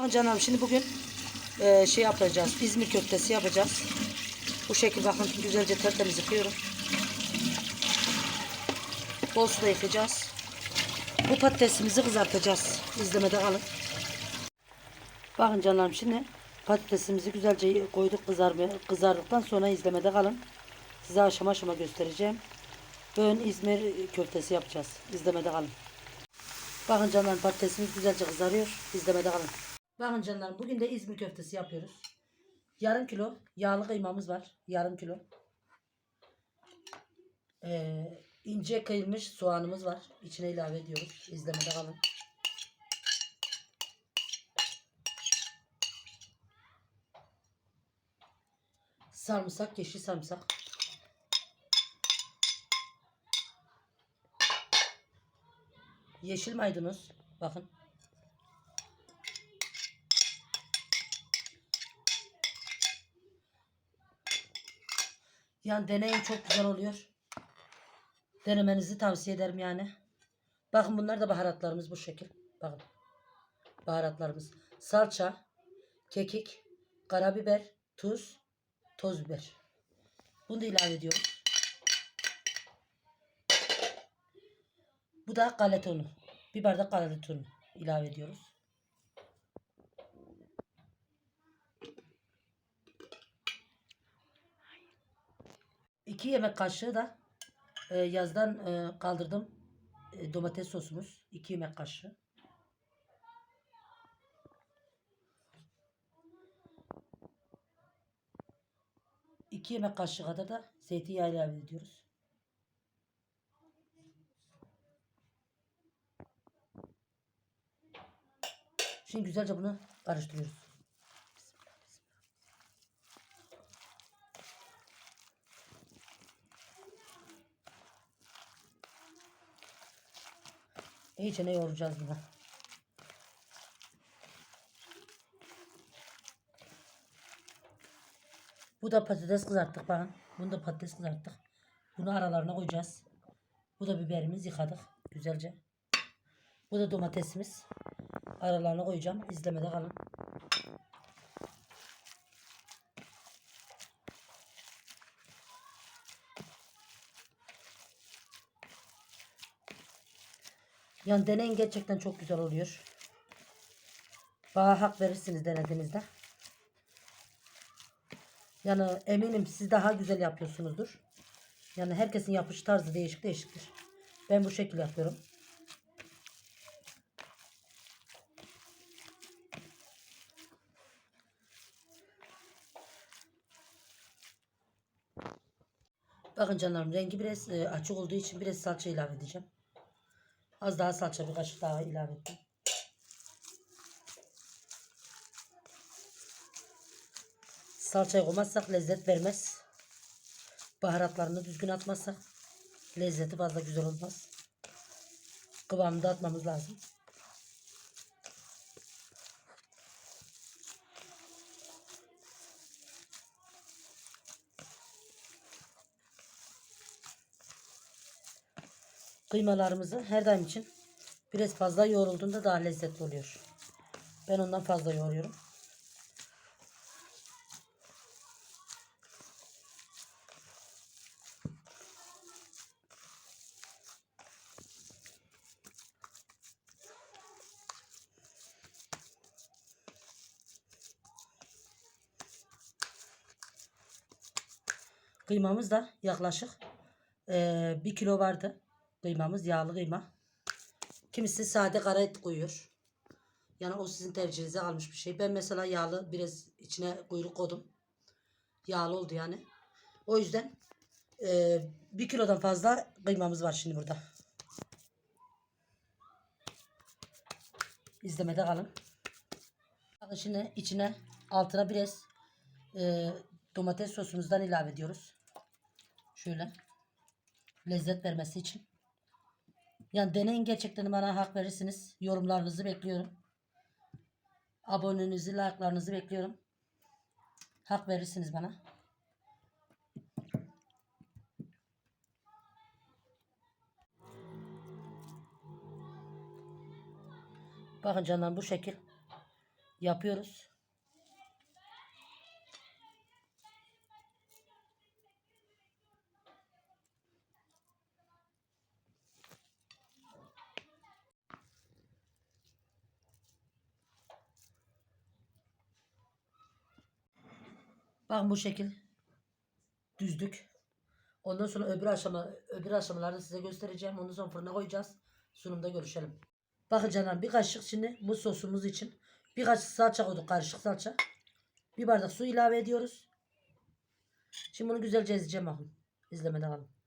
Bakın canım şimdi bugün e, şey yapacağız. İzmir köftesi yapacağız. Bu şekilde bakın güzelce tertemiz yıkıyorum. Bol suda yıkayacağız. Bu patatesimizi kızartacağız. İzlemede kalın. Bakın canlarım şimdi patatesimizi güzelce koyduk kızarmaya. Kızardıktan sonra izlemede kalın. Size aşama aşama göstereceğim. Bugün İzmir köftesi yapacağız. İzlemede kalın. Bakın canlarım patatesimiz güzelce kızarıyor. İzlemede kalın. Bakın canlarım bugün de İzmir köftesi yapıyoruz. Yarım kilo yağlı kıymamız var. Yarım kilo. Ee, ince kıyılmış soğanımız var. İçine ilave ediyoruz. İzlemede kalın. Sarımsak, yeşil sarımsak. Yeşil maydanoz. Bakın. Yani deneyin çok güzel oluyor. Denemenizi tavsiye ederim yani. Bakın bunlar da baharatlarımız bu şekil. Bakın. Baharatlarımız. Salça, kekik, karabiber, tuz, toz biber. Bunu da ilave ediyorum. Bu da galeta. Bir bardak galeta ilave ediyoruz. İki yemek kaşığı da e, yazdan e, kaldırdım e, domates sosumuz. iki yemek kaşığı. İki yemek kaşığı kadar da zeytinyağı ilave ediyoruz. Şimdi güzelce bunu karıştırıyoruz. İyice ne yoğuracağız bunu. Bu da patates kızarttık bakın. Bunu da patates kızarttık. Bunu aralarına koyacağız. Bu da biberimiz yıkadık güzelce. Bu da domatesimiz. Aralarına koyacağım. İzlemede kalın. Yani deneyin gerçekten çok güzel oluyor. Bana hak verirsiniz denediğinizde. Yani eminim siz daha güzel yapıyorsunuzdur. Yani herkesin yapış tarzı değişik değişiktir. Ben bu şekilde yapıyorum. Bakın canlarım rengi biraz e, açık olduğu için biraz salça ilave edeceğim. Az daha salça bir kaşık daha ilave ettim. Salçayı koymazsak lezzet vermez. Baharatlarını düzgün atmazsak lezzeti fazla güzel olmaz. Kıvamını da atmamız lazım. Kıymalarımızı her daim için biraz fazla yoğrulduğunda daha lezzetli oluyor. Ben ondan fazla yoğuruyorum. Kıymamız da yaklaşık eee 1 kilo vardı. Kıymamız yağlı kıyma. Kimisi sade kara et koyuyor. Yani o sizin tercihinize kalmış bir şey. Ben mesela yağlı biraz içine kuyruk koydum. Yağlı oldu yani. O yüzden eee 1 kilodan fazla kıymamız var şimdi burada. İzlemede kalın. Şimdi içine altına biraz eee, domates sosumuzdan ilave ediyoruz. Şöyle. Lezzet vermesi için. Yani deneyin gerçekten bana hak verirsiniz. Yorumlarınızı bekliyorum. Abonenizi, like'larınızı bekliyorum. Hak verirsiniz bana. Bakın canlarım bu şekil. yapıyoruz. Bakın bu şekil düzdük. Ondan sonra öbür aşama öbür aşamalarda size göstereceğim. Ondan sonra fırına koyacağız. Sunumda görüşelim. Bakın canım bir kaşık şimdi bu sosumuz için bir kaşık salça koyduk karışık salça. Bir bardak su ilave ediyoruz. Şimdi bunu güzelce ezeceğim bakın. İzlemede kalın.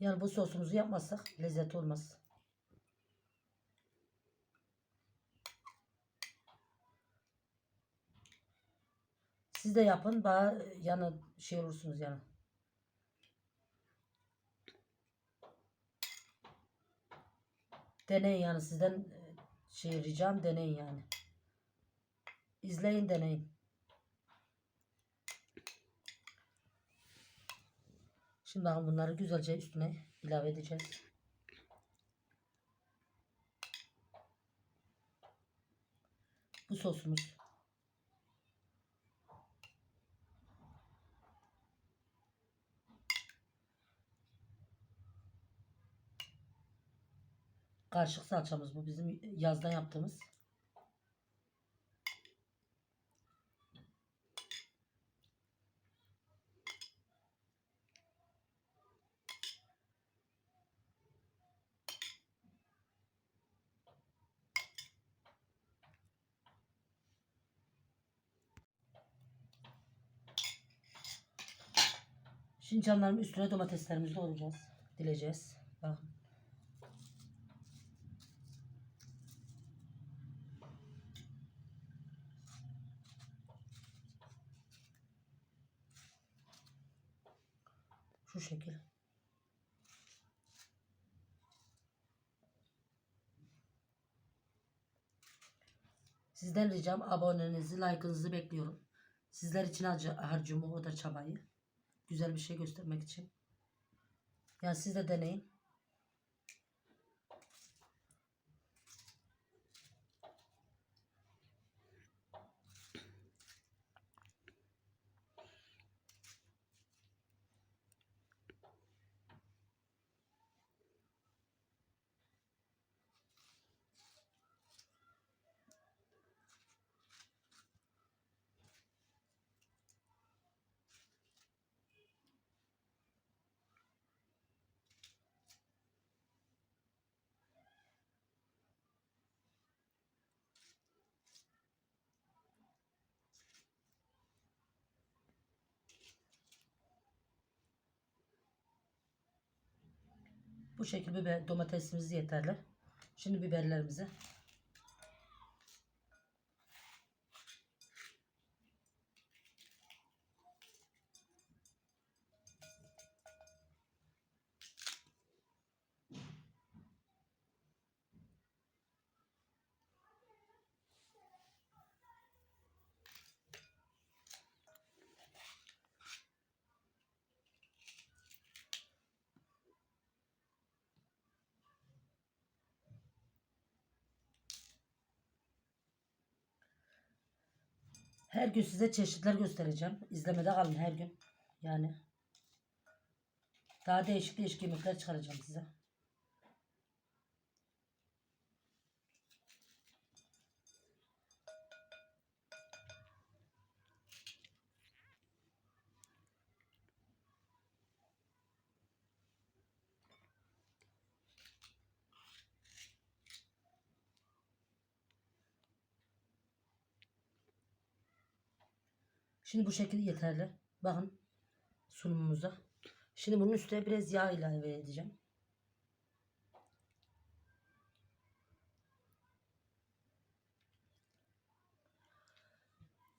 Yani bu sosumuzu yapmazsak lezzet olmaz. Siz de yapın. Bana yana şey olursunuz yani. Deneyin yani sizden şey ricam deneyin yani. İzleyin deneyin. Şimdi bunları güzelce üstüne ilave edeceğiz. Bu sosumuz. Karışık salçamız bu bizim yazdan yaptığımız. Şimdi canlarım üstüne domateslerimizi doğrayacağız. Dileceğiz. Bakın. Şu şekil. Sizden ricam abonenizi, like'ınızı bekliyorum. Sizler için harcıyorum o da çabayı. Güzel bir şey göstermek için. Yani siz de deneyin. Bu şekilde biber, domatesimiz yeterli. Şimdi biberlerimizi her gün size çeşitler göstereceğim. İzlemede kalın her gün. Yani daha değişik değişik yemekler çıkaracağım size. Şimdi bu şekilde yeterli. Bakın sunumumuza. Şimdi bunun üstüne biraz yağ ilave edeceğim.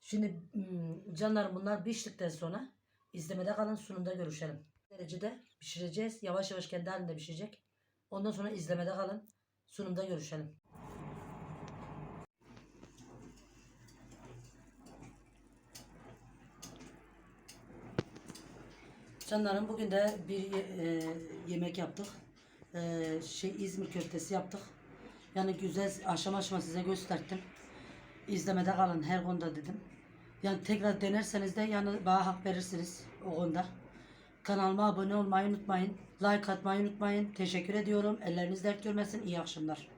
Şimdi hmm, canlarım bunlar piştikten sonra izlemede kalın sunumda görüşelim. Derecede pişireceğiz. Yavaş yavaş kendi halinde pişecek. Ondan sonra izlemede kalın. Sunumda görüşelim. Canlarım bugün de bir e, yemek yaptık. E, şey İzmir köftesi yaptık. Yani güzel aşama aşama size gösterdim. İzlemede kalın her konuda dedim. Yani tekrar denerseniz de yani bana hak verirsiniz o konuda. Kanalıma abone olmayı unutmayın. Like atmayı unutmayın. Teşekkür ediyorum. Elleriniz dert görmesin. İyi akşamlar.